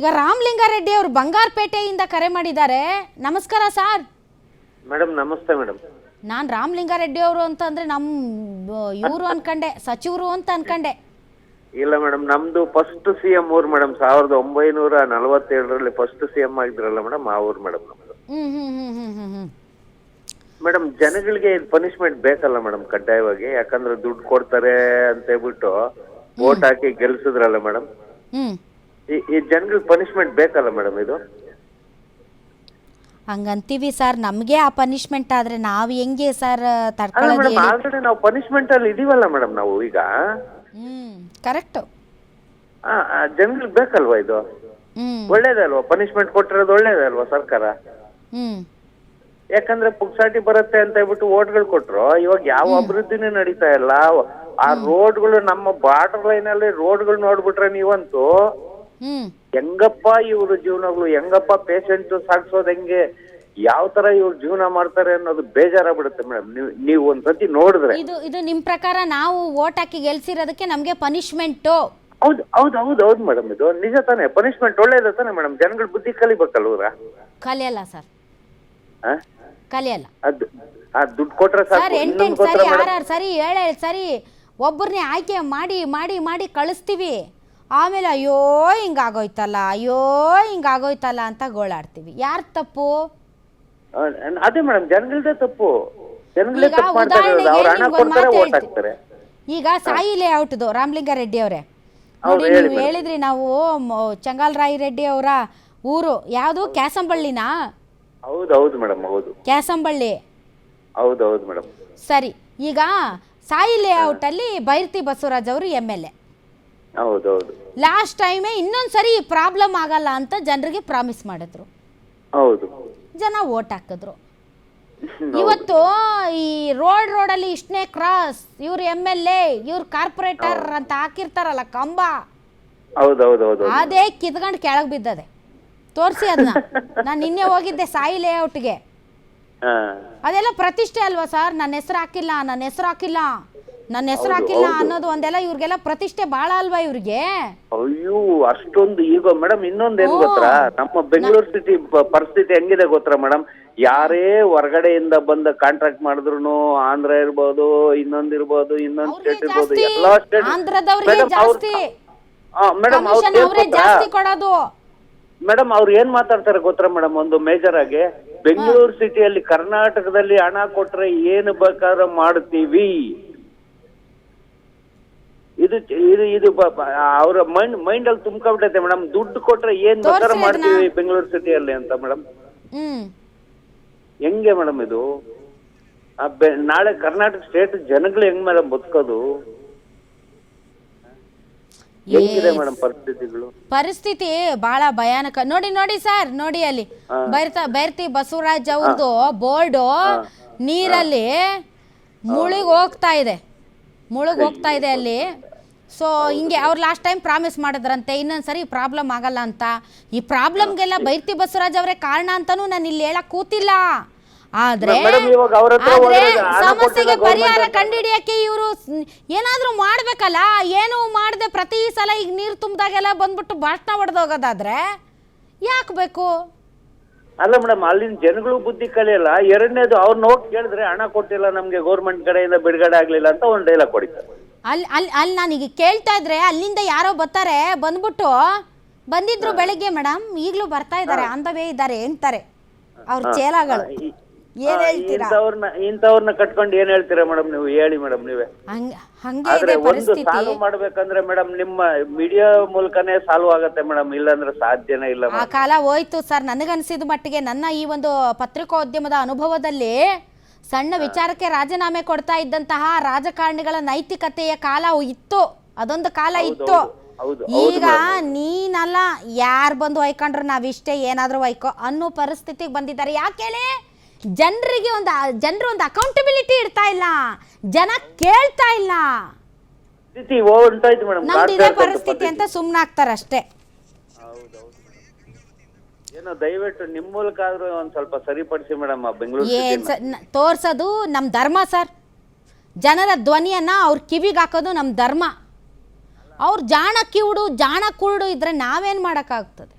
ಈಗ ರಾಮಲಿಂಗಾರೆಡ್ಡಿ ಅವರು ಬಂಗಾರಪೇಟೆಯಿಂದ ಕರೆ ಮಾಡಿದ್ದಾರೆ. ನಮಸ್ಕಾರ ಸರ್. ಮೇಡಮ್ ನಮಸ್ತೆ ಮೇಡಮ್. ನಾನು ರಾಮಲಿಂಗಾರೆಡ್ಡಿ ಅವರು ಅಂತಂದ್ರೆ ನಮ್ ಇವರು ಅನ್ಕಂಡೆ ಸಚಿವರು ಅಂತ ಅನ್ಕಂಡೆ. ಇಲ್ಲ ಮೇಡಮ್ ನಮ್ದು ಫಸ್ಟ್ ಸಿ ಎಂ ಊರು ಮೇಡಮ್ ಸಾವಿರದ ಒಂಬೈನೂರ ನಲವತ್ತೇಳರಲ್ಲಿ ಫಸ್ಟ್ ಸಿ ಎಂ ಆಗಿದ್ರಲ್ಲ ಮೇಡಮ್ ಆ ಊರು ಮೇಡಮ್ ನಮ್ದು. Hmm hmm hmm hmm hmm hmm. Madam ಜನಗಳಿಗೆ ಪನಿಷ್ಮೆಂಟ್ ಬೇಕಲ್ಲ ಮೇಡಮ್ ಕಡ್ಡಾಯವಾಗಿ ಯಾಕಂದ್ರೆ ದುಡ್ಡು ಕೊಡ್ತಾರೆ ಅಂತ ಹೇಳ್ಬಿಟ್ಟು ವೋಟ್ ಹಾಕಿ ಗೆಲ್ಸಿದ್ರಲ್ಲ ಮೇಡಮ್. ಹ್ಮ್. ಈ ಈ ಜನಗಳಿಗೆ ಪನಿಷ್ಮೆಂಟ್ ಬೇಕಲ್ಲ ಮೇಡಮ್ ಇದು? ಹಂಗಂತೀವಿ ಸರ್ ನಮಗೆ ಆ ಪನಿಷ್ಮೆಂಟ್ ಆದ್ರೆ ನಾವು ಹೆಂಗೆ ಸರ್ ಅಲ್ಲ ತಡ್ಕೊಳ್ಳೋದು ಮೇಡಮ್ ಹೇಳಿ? ಆಲ್ರೆಡಿ ನಾವು ಪನಿಷ್ಮೆಂಟ್ ಅಲ್ಲಿ ಇದೀವಲ್ಲ ಮೇಡಮ್ ನಾವು ಈಗ. ಹ್ಮ್ ಕರೆಕ್ಟ್ ಜನಗಳಿಗೆ ಬೇಕಲ್ವಾ ಇದು? ಹ್ಮ್. ಒಳ್ಳೇದಲ್ವಾ ಪನಿಷ್ಮೆಂಟ್ ಕೊಟ್ಟಿರೋದು ಒಳ್ಳೇದಲ್ವಾ ಸರ್ಕಾರ? ಹ್ಮ್. ಯಾಕಂದ್ರೆ ಪುಕ್ಸಾಟಿ ಬರುತ್ತೆ ಅಂತ ಹೇಳ್ಬಿಟ್ಟು ಓಟ್ಗಳು ಕೊಟ್ರು. ಇವಾಗ ಯಾವ ಅಭಿವೃದ್ಧಿನೂ ನಡೀತಾ ಇಲ್ಲ. ಆ ರೋಡ್ಗಳು ನಮ್ಮ ಬಾರ್ಡರ್ ಲೈನ್ ಅಲ್ಲಿ ರೋಡ್ಗಳು ನೋಡ್ಬಿಟ್ರೆ ನೀವಂತೂ ಹೆಂಗಪ್ಪ ಇವ್ರ ಜೀವನಗಳು ಹೆಂಗಪ್ಪ ಪೇಷಂಟ್ ಸಾಗಿಸೋದ್ ಹೆಂಗೆ ಯಾವ ತರ ಇವ್ರು ಜೀವನ ಮಾಡ್ತಾರೆ ಅನ್ನೋದು ಬೇಜಾರಾಗ್ಬಿಡುತ್ತೆ ಮೇಡಮ್. ನೀವು ಒಂದ್ಸತಿ ನೋಡಿದ್ರೆ. ಇದು ಇದು ನಿಮ್ ಪ್ರಕಾರ ನಾವು ಓಟ್ ಹಾಕಿ ಗೆಲ್ಸಿರೋದಕ್ಕೆ ನಮ್ಗೆ ಪನಿಷ್ಮೆಂಟ್ ಹೌದು ಹೌದು ಹೌದು ಹೌದು ಮೇಡಮ್. ಇದು ನಿಜ ತಾನೆ. ಪನಿಷ್ಮೆಂಟ್ ಒಳ್ಳೇದ ತಾನೆ ಮೇಡಮ್. ಜನಗಳ ಬುದ್ಧಿ ಕಲಿಬೇಕಲ್ವರ ಕಲಿಯಲ್ಲ ಸರ್. ಕಲಿಯಲ್ಲ. ಅದ್ ಆ ದುಡ್ಡು ಕೊಟ್ರೆ ಸರ್ ಸಾಕು ಇನ್ನೊಂದು ಎಂಟೆಂಟು ಸರಿ ಕೊಟ್ರೆ ಮೇಡಮ್ ಆರಾರು ಸರಿ ಏಳೇಳು ಸರಿ ಒಬ್ಬರನ್ನೇ ಆಯ್ಕೆ ಮಾಡಿ ಮಾಡಿ ಮಾಡಿ ಕಳಿಸ್ತೀವಿ. ಆಮೇಲೆ ಅಯ್ಯೋ ಹಿಂಗಾಗೋಯ್ತಲ್ಲ ಅಯ್ಯೋ ಹಿಂಗಾಗೋಯ್ತಲ್ಲ ಅಂತ ಗೋಳಾಡ್ತೀವಿ. ಯಾರ ತಪ್ಪು? ಅದೇ ಮೇಡಮ್ ಜನಗಳದೇ ತಪ್ಪು. ಈಗ ಅವ್ರ ಸಾಯಿ ಲೇಔಟ್ದು ರಾಮಲಿಂಗಾರೆಡ್ಡಿ ಅವರೇ. ಹೌದು, ನೋಡಿ ನೀವು ಹೇಳಿದ್ರಿ ನಾವು ಚಂಗಾಲ್ ಚಂಗಾಲರಾಯ ರೆಡ್ಡಿ ಅವರ ಊರು ಯಾವುದು? ಕ್ಯಾಸಂಬಳ್ಳಿನಾ? ಹೌದು ಹೌದು ಮೇಡಮ್ ಹೌದು. ಕ್ಯಾಸಂಬಳ್ಳಿ. ಹೌದು ಹೌದು ಮೇಡಮ್. ಸರಿ ಈಗ ಸಾಯಿ ಲೇಔಟಲ್ಲಿ ಬೈರ್ತಿ ಬಸವರಾಜ್ ಅವರು ಎಂ ಎಲ್ ಎ. ಹೌದು ಹೌದು ಲಾಸ್ಟ್ ಟೈಮೇ ಇನ್ನೊಂದು ಸರಿ ಪ್ರಾಬ್ಲಮ್ ಆಗಲ್ಲ ಅಂತ ಜನರಿಗೆ ಪ್ರಾಮಿಸ್ ಮಾಡಿದ್ರು. ಹೌದು. ಜನ ಓಟ್ ಹಾಕಿದ್ರು. ಇವತ್ತು ಈ ರೋಡ್ ರೋಡಲ್ಲಿ ಇಷ್ಟನೇ ಕ್ರಾಸ್ ಇವ್ರ ಎಂ ಎಲ್ ಎ ಇವ್ರ ಕಾರ್ಪೊರೇಟರ್ ಅಂತ ಹಾಕಿರ್ತಾರಲ್ಲ ಕಂಬ. ಅದೇ ಕಿತ್ಕೊಂಡು ಕೆಳಗೆ ಬಿದ್ದದೆ. ತೋರಿಸಿ ಅದನ್ನ ನಾನು ನಿನ್ನೆ ಹೋಗಿದ್ದೆ ಸಾಯಿ ಲೇಔಟ್ಗೆ ಅದೆಲ್ಲ ಪ್ರತಿಷ್ಠೆ ಅಲ್ವಾ ಸರ್? ನನ್ನ ಹೆಸರು ಹಾಕಿಲ್ಲ ನನ್ನ ಹೆಸರು ಹಾಕಿಲ್ಲ. ನನ್ನ ಹೆಸರು ಹಾಕಿಲ್ಲ ಅನ್ನೋದು ಒಂದೆಲ್ಲ ಇವ್ರಿಗೆಲ್ಲ ಪ್ರತಿಷ್ಠೆ ಬಾಳ ಅಲ್ವಾ ಇವ್ರಿಗೆ? ಅಯ್ಯೋ ಅಷ್ಟೊಂದು ಈಗ ಮೇಡಮ್ ಇನ್ನೊಂದ್ ಏನ್ ಗೊತ್ತಾ? ನಮ್ಮ ಬೆಂಗಳೂರು ಸಿಟಿ ಪರಿಸ್ಥಿತಿ ಹೆಂಗಿದೆ ಗೊತ್ತಾ ಮೇಡಮ್? ಯಾರೇ ಹೊರಗಡೆಯಿಂದ ಬಂದ ಕಾಂಟ್ರಾಕ್ಟ್ ಮಾಡಿದ್ರು ಆಂಧ್ರ ಇರ್ಬೋದು ಇನ್ನೊಂದ್ ಇರ್ಬೋದು ಇನ್ನೊಂದ್ ಸ್ಟೇಟ್ ಇರ್ಬೋದು ಎಲ್ಲಾ ಸ್ಟೇಟ್ ಕೊಡೋದು. ಮೇಡಮ್ ಅವ್ರು ಏನ್ ಮಾತಾಡ್ತಾರೆ ಗೊತ್ತಾ ಮೇಡಮ್ ಒಂದು ಮೇಜರ್ ಆಗಿ? ಬೆಂಗಳೂರು ಸಿಟಿಯಲ್ಲಿ ಕರ್ನಾಟಕದಲ್ಲಿ ಹಣ ಕೊಟ್ರೆ ಏನು ಬೇಕಾದ್ರೂ ಮಾಡ್ತೀವಿ. ಇದು ಇದು ಇದು ಅವರ ಮೈಂಡ್ ಮೈಂಡ್ ಅಲ್ಲಿ ತುಂಬ್ಕೊಂಡ್ಬಿಟ್ಟೈತೆ ಮೇಡಮ್. ದುಡ್ಡು ಕೊಟ್ರೆ ಏನ್ ಬೇಕಾದ್ರೂ ಮಾಡ್ತೀವಿ ಬೆಂಗಳೂರು ಸಿಟಿಯಲ್ಲಿ ಅಂತ ಮೇಡಮ್. ಹೆಂಗೆ ಮೇಡಮ್ ಇದು? ನಾಳೆ ಕರ್ನಾಟಕ ಸ್ಟೇಟ್ ಜನಗಳು ಹೆಂಗ್ ಮೇಡಮ್ ಬದುಕೋದು? ಪರಿಸ್ಥಿತಿ ಬಹಳ ಭಯಾನಕ. ನೋಡಿ ನೋಡಿ ಸರ್ ನೋಡಿ ಅಲ್ಲಿ. ಬೈರ್ತ ಬೈರ್ತಿ ಬಸವರಾಜ್ ಅವ್ರದ್ದು ಬೋರ್ಡು ನೀರಲ್ಲಿ ಮುಳುಗ್ ಹೋಗ್ತಾ ಇದೆ. ಮುಳುಗ್ ಹೋಗ್ತಾ ಇದೆ ಅಲ್ಲಿ. ಸೊ ಹಿಂಗೆ ಅವ್ರು ಲಾಸ್ಟ್ ಟೈಮ್ ಪ್ರಾಮಿಸ್ ಮಾಡಿದ್ರಂತೆ ಇನ್ನೊಂದು ಸರಿ ಪ್ರಾಬ್ಲಮ್ ಆಗಲ್ಲ ಅಂತ. ಈ ಪ್ರಾಬ್ಲಮ್ಗೆಲ್ಲ ಬೈರ್ತಿ ಬಸವರಾಜ್ ಅವರೇ ಕಾರಣ ಅಂತಾನೂ ನಾನು ಇಲ್ಲಿ ಹೇಳಕ್ ಕೂತಿಲ್ಲ. ಆದ್ರೆ ಆದ್ರೆ ಸಮಸ್ಯೆಗೆ ಪರಿಹಾರ ಕಂಡುಹಿಡಿಯಕ್ಕೆ ಇವರು ಏನಾದ್ರೂ ಮಾಡ್ಬೇಕಲ್ಲ? ಏನು ಮಾಡದೆ ಪ್ರತಿ ಸಲ ಈಗ ನೀರು ತುಂಬಿದಾಗೆಲ್ಲ ಬಂದ್ಬಿಟ್ಟು ಭಾಷಣ ಹೊಡೆದೋಗೋದಾದ್ರೆ ಯಾಕೆ ಬೇಕು? ಅಲ್ಲ ಮೇಡಮ್ ಅಲ್ಲಿನ ಜನಗಳು ಬುದ್ಧಿ ಕಲಿಯಲ್ಲ. ಎರಡನೇದು ಅವ್ರನ್ನ ಹೋಗಿ ಕೇಳಿದ್ರೆ ಹಣ ಕೊಟ್ಟಿಲ್ಲ ನಮ್ಗೆ ಗೌರ್ಮೆಂಟ್ ಕಡೆಯಿಂದ ಬಿಡುಗಡೆ ಆಗ್ಲಿಲ್ಲ ಅಂತ ಒಂದು ಡೈಲಾಗ್ ಹೊಡಿತಾರೆ ಅಲ್ಲಿ ಅಲ್ಲಿ ಅಲ್ಲಿ ನಾನೀಗ ಕೇಳ್ತಾ ಇದ್ರೆ ಅಲ್ಲಿಂದ ಯಾರೋ ಬರ್ತಾರೆ ಬಂದ್ಬಿಟ್ಟು ಬಂದಿದ್ರು ಬೆಳಿಗ್ಗೆ ಮೇಡಮ್ ಈಗಲೂ ಬರ್ತಾ ಇದ್ದಾರೆ ಆನ್ ದ ವೇ ಇದ್ದಾರೆ ಅಂತಾರೆ. ಅವ್ರ ಚೇಲಾಗಳು. ಏನ್ ಹೇಳ್ತೀರಾ? ಇಂಥವ್ರನ್ನ ಇಂಥವ್ರನ್ನ ಕಟ್ಕೊಂಡು ಏನ್ ಹೇಳ್ತೀರಾ ಮೇಡಮ್ ನೀವು? ಹೇಳಿ ಮೇಡಮ್ ನೀವೇ. ಹಂಗ ಹಂಗೆ ಆದ್ರೆ ಇದೆ ಒಂದು ಪರಿಸ್ಥಿತಿ. ಸಾಲ್ವ್ ಮಾಡ್ಬೇಕಂದ್ರೆ ಮೇಡಮ್ ನಿಮ್ಮ ಮೀಡಿಯಾ ಮೂಲಕನೇ ಸಾಲ್ವ್ ಆಗತ್ತೆ ಮೇಡಮ್ ಇಲ್ಲಾಂದ್ರೆ ಸಾಧ್ಯನೇ ಇಲ್ಲ ಆ ಕಾಲ ಹೋಯ್ತು ಸರ್ ನನಗನ್ಸಿದ ಮಟ್ಟಿಗೆ ನನ್ನ ಈ ಒಂದು ಪತ್ರಿಕೋದ್ಯಮದ ಅನುಭವದಲ್ಲಿ ಸಣ್ಣ ವಿಚಾರಕ್ಕೆ ರಾಜೀನಾಮೆ ಕೊಡ್ತಾ ಇದ್ದಂತಹ ರಾಜಕಾರಣಿಗಳ ನೈತಿಕತೆಯ ಕಾಲ ಇತ್ತು. ಅದೊಂದು ಕಾಲ ಇತ್ತು. ಈಗ ನೀನಲ್ಲ ಯಾರು ಬಂದು ಹೊಯ್ಕೊಂಡ್ರು ನಾವಿಷ್ಟೇ ಏನಾದರೂ ಹೊಯ್ಕೋ ಅನ್ನೋ ಪರಿಸ್ಥಿತಿಗೆ ಬಂದಿದ್ದಾರೆ. ಯಾಕೆ ಹೇಳಿ? ಜನರಿಗೆ ಒಂದು ಜನರು ಒಂದು ಅಕೌಂಟಬಿಲಿಟಿ ಇರ್ತಾ ಇಲ್ಲ. ಜನ ಕೇಳ್ತಾ ಇಲ್ಲ. ನಮ್ದು ಇದೇ ಪರಿಸ್ಥಿತಿ ಅಂತ ಸುಮ್ಮನಾಗ್ತಾರೆ ಅಷ್ಟೇ ಏನೋ ದಯವಿಟ್ಟು ನಿಮ್ ಮೂಲಕ ಆದ್ರೂ ಒಂದ್ ಸ್ವಲ್ಪ ಸರಿಪಡಿಸಿ ಮೇಡಮ್ ಬೆಂಗಳೂರು ಏನ್ ಸ ನ- ತೋರ್ಸೋದು ನಮ್ಮ ಧರ್ಮ ಸರ್. ಜನರ ಧ್ವನಿಯನ್ನ ಅವ್ರ ಕಿವಿಗೆ ಹಾಕೋದು ನಮ್ಮ ಧರ್ಮ. ಅವ್ರು ಜಾಣ ಕಿವುಡು ಜಾಣ ಕುರುಡು ಇದ್ರೆ ನಾವೇನ್ ಮಾಡೋಕ್ಕಾಗ್ತದೆ?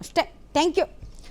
ಅಷ್ಟೇ. Thank you